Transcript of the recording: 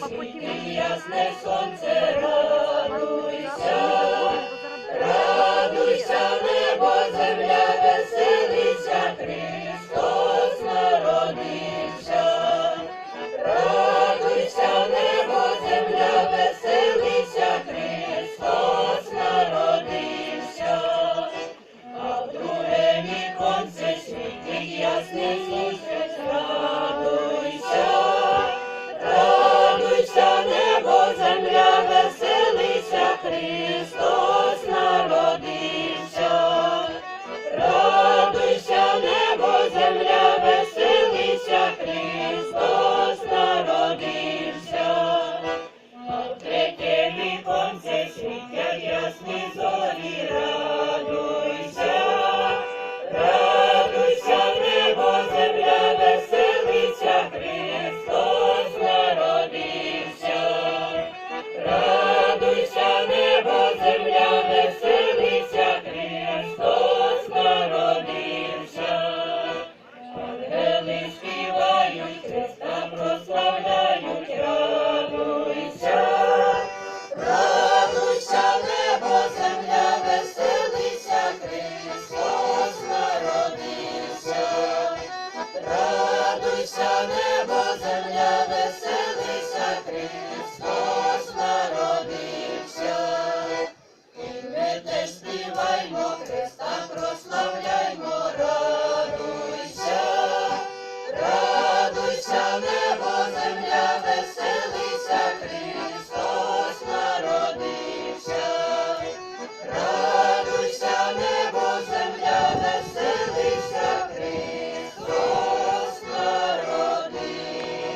ясне сонце, радуйся, радуйся, небо, земля, веселися, Христос народився, радуйся, небо, земля, веселиться, Христос народився, а в друге конце світить ясне сонце.